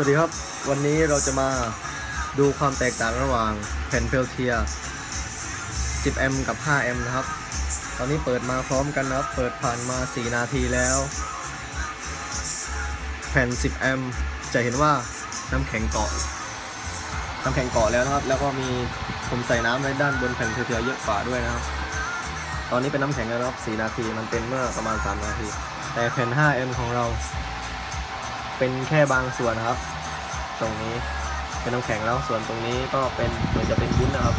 วัสดีครับ วันนี้เราจะมาดูความแตกต่างระหว่างแผ่นเพลเทีย 10M กับ 5M นะครับ ตอนนี้เปิดมาพร้อมกันนะครับ เปิดผ่านมา 4 นาทีแล้ว แผ่น 10M จะเห็นว่าน้ำแข็งเกาะ น้ำแข็งเกาะแล้วนะครับ แล้วก็มีผมใส่น้ำไว้ด้านบนแผ่นเพลเทียเยอะกว่าด้วยนะครับ ตอนนี้เป็นน้ำแข็งแล้วครับ 4 นาที มันเป็นเมื่อประมาณ 3 นาที แต่แผ่น 5M ของเรา เป็นแค่บางส่วนครับ ตรงนี้เป็นน้ำแข็งแล้วส่วนตรงนี้ก็เป็นเหมือนจะเป็นวุ้นนะครับ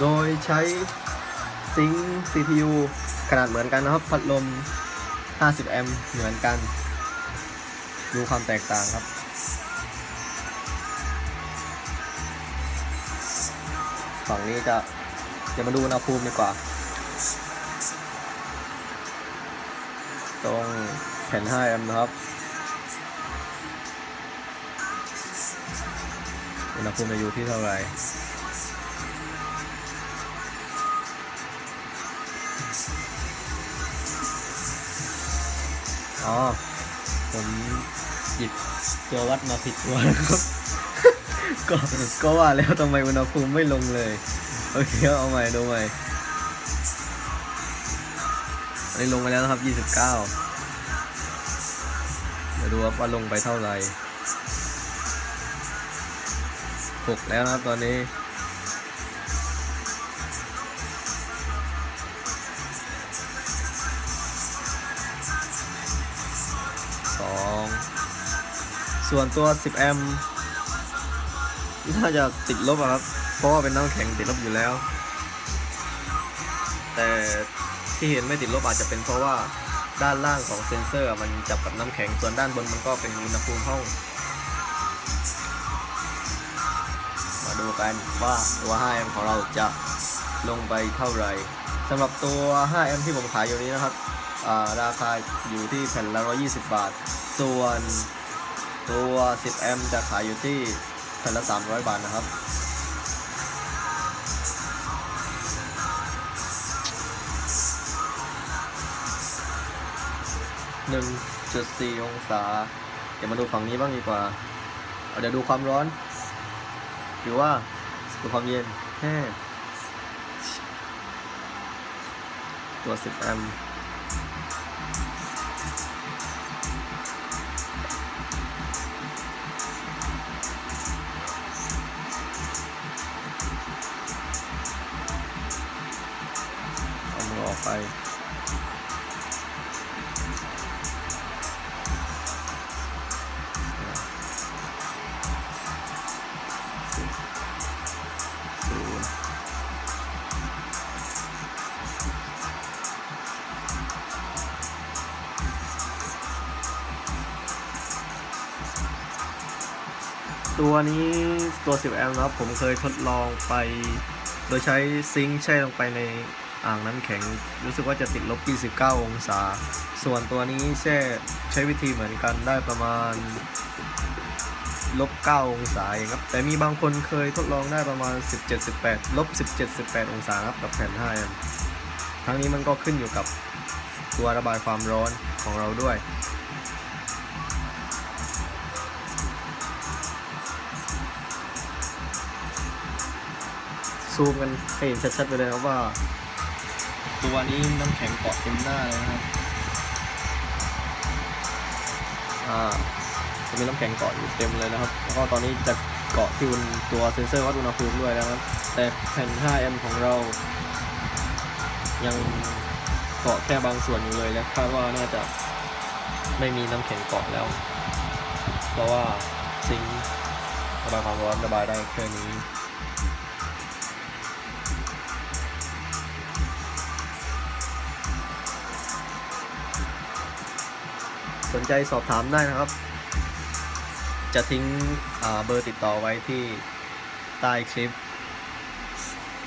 โดยใช้ซิงค์ CPU ขนาดเหมือนกันนะครับพัดลม 50 แอมป์เหมือนกัน ดูความแตกต่างครับฝั่งนี้จะเดี๋ยวมาดูอุณหภูมิดีกว่า ตรงแผ่น5แอมป์นะครับอุณหภูมิจะอยู่ที่เท่าไหร่อ๋อ ผมหยิบตัววัดมาผิดตัวนะครับ ก็ก็ว่าแล้วทำไมอุณหภูมิไม่ลงเลย โอเค เอาใหม่ดูใหม่อันนี้ลงไปแล้วนะครับ 29 ดี๋ยวดูว่าลงไปเท่าไหร่6แล้วนะครับตอนนี้สองส่วนตัว 10 แอมป์น่าจะติดลบอะครับ เพราะว่าเป็นน้ำแข็งติดลบอยู่แล้ว แต่ที่เห็นไม่ติดลบอาจจะเป็นเพราะว่า ด้านล่างของเซ็นเซอร์มันจับกับน้ำแข็ง ส่วนด้านบนมันก็เป็นอุณหภูมิห้อง มาดูกันว่าตัว 5M ของเราจะลงไปเท่าไหร่สำหรับตัว 5M ที่ผมขายอยู่นี้นะครับราคาอยู่ที่แผ่นละ 120 บาท ส่วนตัว 10M จะขายอยู่ที่แผ่นละ 300 บาทนะครับ 1.4 องศา เดี๋ยวมาดูฝั่งนี้บ้างดีกว่าเาเดี๋ยวดูความร้อน หรือว่าดูความเย็นแค่ตัว 10 แอมป์เอามือออกไป ตัวนี้ตัว 10 แอมป์นะครับผมเคยทดลองไป โดยใช้ซิงค์แช่ลงไปในอ่างน้ำแข็ง รู้สึกว่าจะติดลบ 29 องศา ส่วนตัวนี้แช่ใช้วิธีเหมือนกันได้ประมาณลบ 9 องศาเองครับ แต่มีบางคนเคยทดลองได้ประมาณ 17 18 ลบ 17 18 องศาครับกับแผ่น5แอมป์ทั้งนี้มันก็ขึ้นอยู่กับตัวระบายความร้อนของเราด้วย ซูมกันให้เห็นชัดๆไปเลยครับว่า ตัวนี้น้ำแข็งเกาะเต็มหน้าเลยนะครับอ่าจะมีน้ำแข็งเกาะอยู่เต็มเลยนะครับ แล้วก็ตอนนี้จะเกาะที่ตัวเซ็นเซอร์วัดอุณหภูมิด้วยนะครับ แต่แผ่น 5M ของเรา ยังเกาะแค่บางส่วนอยู่เลยและคาดว่าน่าจะไม่มีน้ำแข็งเกาะแล้ว เพราะว่าซิงระบายความร้อนระบายได้แค่นี้ สนใจสอบถามได้นะครับ จะทิ้งเบอร์ติดต่อไว้ที่ใต้คลิป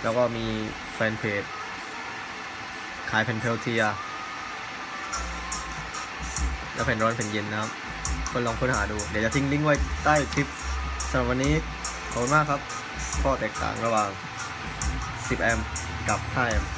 แล้วก็มีแฟนเพจ ขายแผ่นเพลเทีย แล้วแผ่นร้อนแผ่นเย็นนะครับคนลองค้นหาดู เดี๋ยวจะทิ้งลิงก์ไว้ใต้คลิปสำหรับวันนี้ขอบคุณมากครับ ข้อแตกต่างระหว่าง 10 แอมป์กับ 5 แอมป์